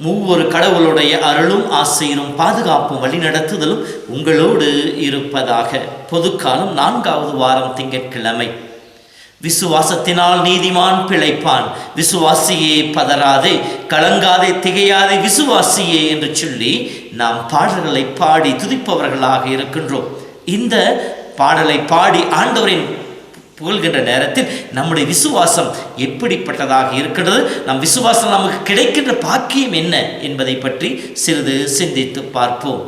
மூவொரு கடவுளுடைய அருளும் ஆசையிலும் பாதுகாப்பும் வழிநடத்துதலும் உங்களோடு இருப்பதாக. பொதுக்காலம் நான்காவது வாரம் திங்கட்கிழமை. விசுவாசத்தினால் நீதிமான் பிழைப்பான். விசுவாசியே பதறாதே கலங்காதே திகையாதே விசுவாசியே என்று சொல்லி நாம் பாடல்களை பாடி துதிப்பவர்களாக இருக்கின்றோம். இந்த பாடலை பாடி ஆண்டவரின் புகழ்கின்ற நேரத்தில் நம்முடைய விசுவாசம் எப்படிப்பட்டதாக இருக்கின்றது நம் விசுவாசம் நமக்கு கிடைக்கின்ற பாக்கியம் என்ன என்பதை பற்றி சிறிது சிந்தித்து பார்ப்போம்.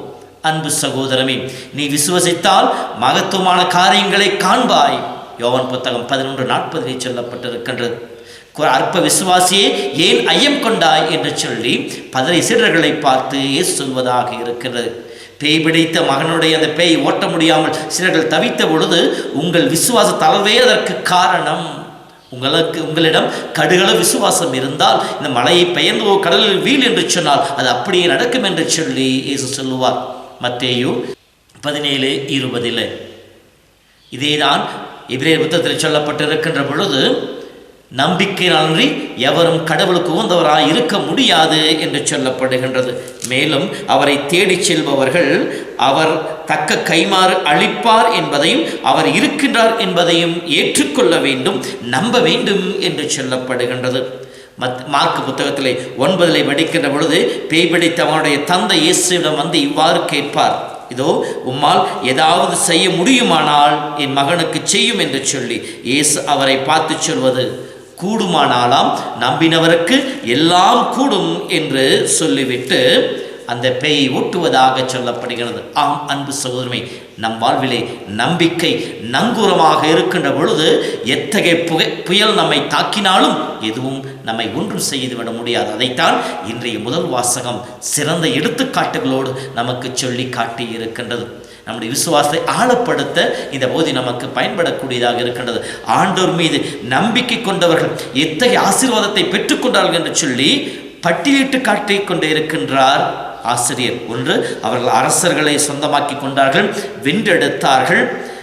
அன்பு சகோதரமே நீ விசுவசித்தால் மகத்துவமான காரியங்களை காண்பாய். யோவன் புத்தகம் பதினொன்று நாற்பதிலே சொல்லப்பட்டிருக்கின்றது. அற்ப விசுவாசியே ஏன் ஐயம் கொண்டாய் என்று சொல்லி பதரை சீடர்களை பார்த்து சொல்வதாக இருக்கிறது. பேய் பிடித்த மகனுடைய அந்த பேய் ஓட்ட முடியாமல் சிலர்கள் தவித்த பொழுது உங்கள் விசுவாச தளர்வே அதற்கு காரணம். உங்களுக்கு உங்களிடம் கடுகள விசுவாசம் இருந்தால் இந்த மலையை பெயர்ந்து ஓ கடலில் வீழ் என்று சொன்னால் அது அப்படியே நடக்கும் என்று சொல்லி இயேசு சொல்லுவார். மத்தேயு பதினேழு இருபதில். இதேதான் எபிரேயர் புத்தத்தில் சொல்லப்பட்டிருக்கின்ற பொழுது நம்பிக்கையினான்றி எவரும் கடவுளுக்கு உகந்தவராக இருக்க முடியாது என்று சொல்லப்படுகின்றது. மேலும் அவரை தேடிச் செல்பவர்கள் அவர் தக்க கைமாறு அளிப்பார் என்பதையும் அவர் இருக்கின்றார் என்பதையும் ஏற்றுக்கொள்ள வேண்டும் நம்ப வேண்டும் என்று சொல்லப்படுகின்றது. மத் மார்க் புத்தகத்திலே ஒன்பதிலே படிக்கின்ற பொழுது பேய் பிடித்த அவனுடைய தந்தை இயேசுவிடம் வந்து இவ்வாறு கேட்பார். இதோ உம்மால் ஏதாவது செய்ய முடியுமானால் என் மகனுக்கு செய்யும் என்று சொல்லி இயேசு அவரை பார்த்து சொல்வது கூடுமானாலாம் நம்பினவருக்கு எல்லாம் கூடும் என்று சொல்லிவிட்டு அந்த பேயை ஒட்டுவதாக சொல்லப்படுகிறது. ஆம் அன்பு சகோதரமை நம் வாழ்விலே நம்பிக்கை நங்கூரமாக இருக்கின்ற பொழுது எத்தகைய புகை புயல் நம்மை தாக்கினாலும் எதுவும் நம்மை ஒன்றும் செய்துவிட முடியாது. அதைத்தான் இன்றைய முதல் வாசகம் சிறந்த எடுத்துக்காட்டுகளோடு நமக்கு சொல்லி காட்டி இருக்கின்றது நம்முடைய விசுவாசத்தை ஆழப்படுத்த இந்த போதி நமக்கு பயன்படக்கூடியதாக இருக்கின்றது. ஆண்டோர் மீது நம்பிக்கை கொண்டவர்கள் எத்தகைய ஆசீர்வாதத்தை பெற்றுக்கொண்டார்கள் என்று சொல்லி பட்டியலிட்டு காட்டிக் கொண்டே இருக்கின்றார் ஆசிரியர். ஒன்று அவர்கள் அரசர்களை சொந்தமாக்கி கொண்டார்கள் வென்றெடுத்தார்கள்.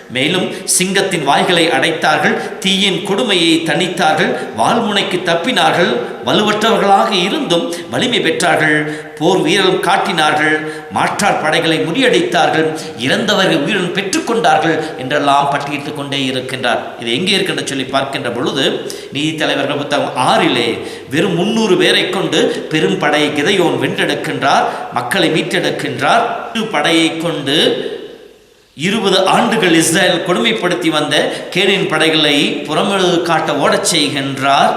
மேலும் சிங்கத்தின் வாய்களை அடைத்தார்கள் தீயின் கொடுமையை தணித்தார்கள் வாழ்முனைக்கு தப்பினார்கள் வலுவற்றவர்களாக இருந்தும் வலிமை பெற்றார்கள் போர் வீரம் காட்டினார்கள் மாற்றார் படைகளை முறியடித்தார்கள் இறந்தவர்கள் உயிரின் பெற்றுக்கொண்டார்கள் என்றெல்லாம் பட்டியிட்டுக் கொண்டே இருக்கின்றார். இது எங்கே இருக்கின்ற சொல்லி பார்க்கின்ற பொழுது நீதி தலைவர்கள் புத்தகம் ஆறிலே வெறும் முன்னூறு பேரை கொண்டு பெரும் படையை கிதையோன் வென்றெடுக்கின்றார் மக்களை மீட்டெடுக்கின்றார் படையை கொண்டு இருபது ஆண்டுகள் இஸ்ரேல் கொடுமைப்படுத்தி வந்த கேனின் படைகளை புறமெழுது காட்ட ஓடச் செய்கின்றார்.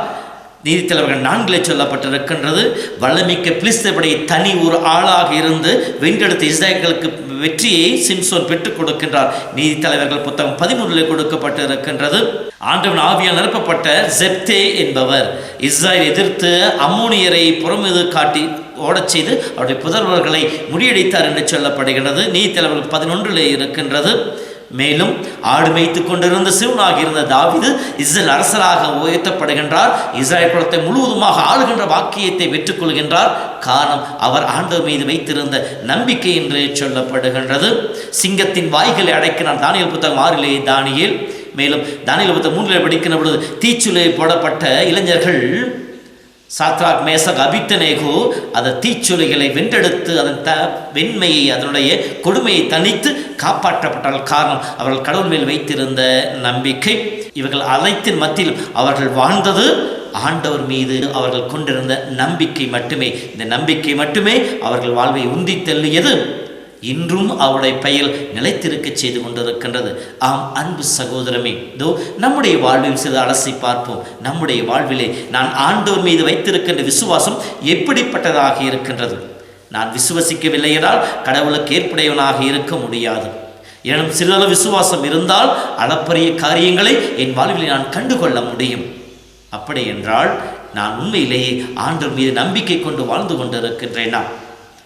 நீதித்தலைவர்கள் நான்கிலே சொல்லப்பட்டிருக்கின்றது வல்லமிக்க பிலிஸ்தபடி தனி ஒரு ஆளாக இருந்து வென்றெடுத்த இஸ்ரேல்களுக்கு வெற்றியை சிம்சோன் பெற்றுக் கொடுக்கின்றார். நீதித்தலைவர்கள் புத்தகம் பதிமூன்றிலே கொடுக்கப்பட்டு இருக்கின்றது ஆண்டவன் ஆவியால் நிரப்பப்பட்ட ஜெப்தே என்பவர். இஸ்ரேல் எதிர்த்து அம்மோனியரை புறமீது காட்டி ஓடச் செய்து அவருடைய புதல்வர்களை முறியடித்தார் என்று சொல்லப்படுகின்றது. நீதித்தலைவர்கள் பதினொன்றிலே இருக்கின்றது. மேலும் ஆடு மேய்த்து கொண்டிருந்த சிவனாக இருந்த தாவிது இஸ்ரேல் அரசராக உயர்த்தப்படுகின்றார். இஸ்ரேல் குலத்தை முழுவதுமாக ஆளுகின்ற வாக்கியத்தை வெற்றுக்கொள்கின்றார் காரணம் அவர் ஆண்டவர் மீது வைத்திருந்த நம்பிக்கை என்று சொல்லப்படுகின்றது. சிங்கத்தின் வாய்களை அடைக்கிறான் தானியல் புத்தகம் ஆறிலே தானியில். மேலும் தானியல் புத்தகம் மூன்றிலே படிக்கின்ற பொழுது தீச்சுளை போடப்பட்ட இளைஞர்கள் சாத்ராக் மேசக் அபித்தனேகு அந்த தீச்சுளைகளை வென்றெடுத்து அதன் த வெண்மையை அதனுடைய கொடுமையை தணித்து காப்பாற்றப்பட்டால் காரணம் அவர்கள் கடவுள் மேல் வைத்திருந்த நம்பிக்கை. இவர்கள் அனைத்தின் மத்தியில் அவர்கள் வாழ்ந்தது ஆண்டவர் மீது அவர்கள் கொண்டிருந்த நம்பிக்கை மட்டுமே. இந்த நம்பிக்கை மட்டுமே அவர்கள் வாழ்வை உந்தி தள்ளியது இன்றும் அவருடைய பெயர் நிலைத்திருக்கச் செய்து கொண்டிருக்கின்றது. ஆம் அன்பு சகோதரமே இதோ நம்முடைய வாழ்வில் சில அலசி பார்ப்போம். நம்முடைய வாழ்விலே நான் ஆண்டவர் மீது வைத்திருக்கின்ற விசுவாசம் எப்படிப்பட்டதாக இருக்கின்றது? நான் விசுவசிக்கவில்லை என்றால் கடவுளுக்கு ஏற்புடையவனாக இருக்க முடியாது. எனும் சிறிதளவு விசுவாசம் இருந்தால் அளப்பரிய காரியங்களை என் வாழ்வில் நான் கண்டுகொள்ள முடியும். அப்படி என்றால் நான் உண்மையிலேயே ஆண்டவர் மீது நம்பிக்கை கொண்டு வாழ்ந்து கொண்டிருக்கின்றேனா?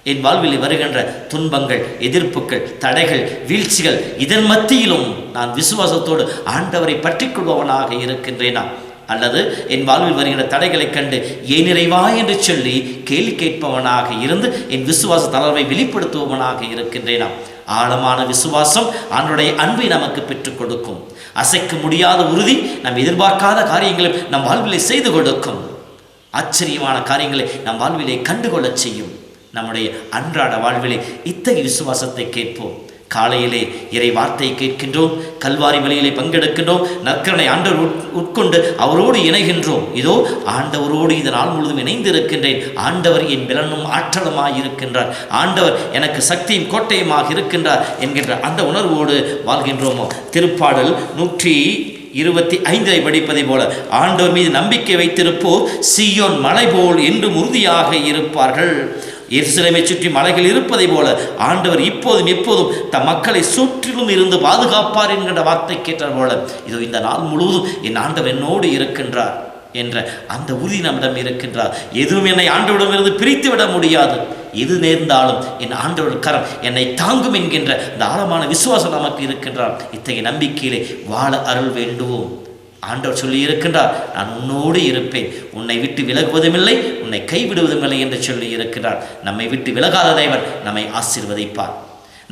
என் வாழ்வில் வருகின்ற துன்பங்கள் எதிர்ப்புகள் தடைகள் வீழ்ச்சிகள் இதன் மத்தியிலும் நான் விசுவாசத்தோடு ஆண்டவரை பற்றி கொள்பவனாக இருக்கின்றேனா? அல்லது என் வாழ்வில் வருகிற தடைகளைக் கண்டு ஏன் நிறைவா என்று சொல்லி கேள்வி கேட்பவனாக இருந்து என் விசுவாச தளர்வை வெளிப்படுத்துபவனாக இருக்கின்றேனா? ஆழமான விசுவாசம் ஆண்டுடைய அன்பை நமக்கு பெற்றுக் கொடுக்கும். அசைக்க முடியாத உறுதி நாம் எதிர்பார்க்காத காரியங்களை நம் வாழ்விலே செய்து கொடுக்கும். ஆச்சரியமான காரியங்களை நம் வாழ்விலே கண்டுகொள்ளச் செய்யும். நம்முடைய அன்றாட வாழ்விலே இத்தகைய விசுவாசத்தை கேட்போம். காலையிலே இறை வார்த்தை கேட்கின்றோம் கல்வாரி வழியிலே பங்கெடுக்கின்றோம் நற்கரனை ஆண்டவர் உட்- உட்கொண்டு அவரோடு இணைகின்றோம். இதோ ஆண்டவரோடு இந்த நாள் முழுவதும் இணைந்து இருக்கின்றேன் ஆண்டவர் என் பிறனும் ஆற்றலுமாய் இருக்கின்றார். ஆண்டவர் எனக்கு சக்தியும் கோட்டையுமாக இருக்கின்றார் என்கின்ற அந்த உணர்வோடு வாழ்கின்றோமோ. திருப்பாடல் நூற்றி இருபத்தி ஐந்தை படிப்பதை போல ஆண்டவர் மீது நம்பிக்கை வைத்திருப்போர் சியோன் மலை போல் என்றும் உறுதியாக இருப்பார்கள். எருசலேமை சுற்றி மலைகள் இருப்பதை போல ஆண்டவர் இப்போதும் எப்போதும் தம் மக்களை சுற்றிலும் இருந்து பாதுகாப்பார் என்கின்ற வார்த்தை கேட்டார் போல. இதோ இந்த நாள் முழுவதும் என் ஆண்டவர் என்னோடு இருக்கின்றார் என்ற அந்த உறுதி நம்மிடம் இருக்கின்றார். எதுவும் என்னை ஆண்டவரிடமிருந்து பிரித்து விட முடியாது. எது நேர்ந்தாலும் என் ஆண்டவர் கரம் என்னை தாங்கும் என்கின்ற இந்த ஆழமான விசுவாசம் நமக்கு இருக்கின்றார். இத்தகைய நம்பிக்கையிலே வாழ அருள் வேண்டுவோம். ஆண்டவர் சொல்லி இருக்கின்றார் நான் உன்னோடு இருப்பேன். உன்னை விட்டு விலகுவதுமில்லை உன்னை கைவிடுவதுமில்லை என்று சொல்லி இருக்கின்றார் நம்மை விட்டு விலகாத தேவன் நம்மை ஆசீர்வதிப்பார்.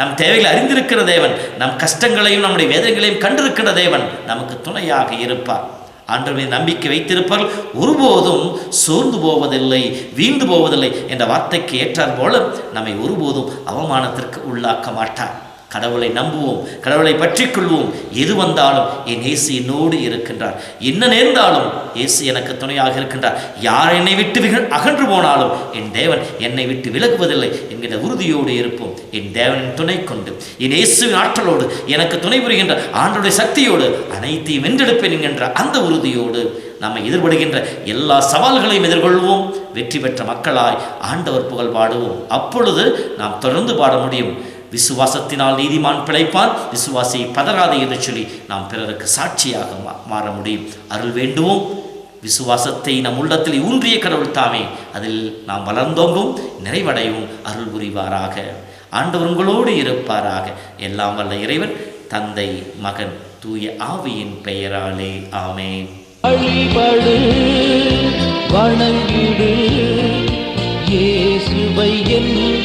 நம் தேவைகளை அறிந்திருக்கிற தேவன் நம் கஷ்டங்களையும் நம்முடைய வேதனைகளையும் கண்டிருக்கிற தேவன் நமக்கு துணையாக இருப்பார். ஆண்டவர் மீது நம்பிக்கை வைத்திருப்பார்கள் ஒருபோதும் சோர்ந்து போவதில்லை வீழ்ந்து போவதில்லை என்ற வார்த்தைக்கு ஏற்றார் போல நம்மை ஒருபோதும் அவமானத்திற்கு உள்ளாக்க மாட்டார். கடவுளை நம்புவோம் கடவுளை பற்றி கொள்வோம் எது வந்தாலும் என் இயேசு என்னோடு இருக்கின்றார். என்ன நேர்ந்தாலும் இயேசு எனக்கு துணையாக இருக்கின்றார். யார் என்னை விட்டு அகன்று போனாலும் என் தேவன் என்னை விட்டு விலகுவதில்லை என்கிற உறுதியோடு இருப்போம். என் தேவனின் துணை கொண்டு என் இயேசுவின் ஆற்றலோடு எனக்கு துணை புரிகின்ற ஆண்டோடைய சக்தியோடு அனைத்தையும் வென்றெடுப்பேன் என்கின்ற அந்த உறுதியோடு நம்ம எதிர்படுகின்ற எல்லா சவால்களையும் எதிர்கொள்வோம். வெற்றி பெற்ற மக்களாய் ஆண்டவர் புகழ் பாடுவோம். அப்பொழுது நாம் தொடர்ந்து பாட முடியும். விசுவாசத்தினால் நீதிமான் பிழைப்பான் விசுவாசியை பதறாது என்று சொல்லி நாம் பிறருக்கு சாட்சியாக மா- மாற முடியும். அருள் வேண்டுவோம். விசுவாசத்தை நம் உள்ளத்தில் ஊன்றிய கடவுள் தாமே. அதில் நாம் வளர்ந்தோங்கும் நிறைவடையும் அருள் புரிவாராக. ஆண்டவர் உங்களோடு இருப்பாராக. எல்லாம் வல்ல இறைவன் தந்தை மகன் தூய ஆவியின் பெயராலே. ஆமே வழிபடு வணங்கிடு. இயேசுவை என்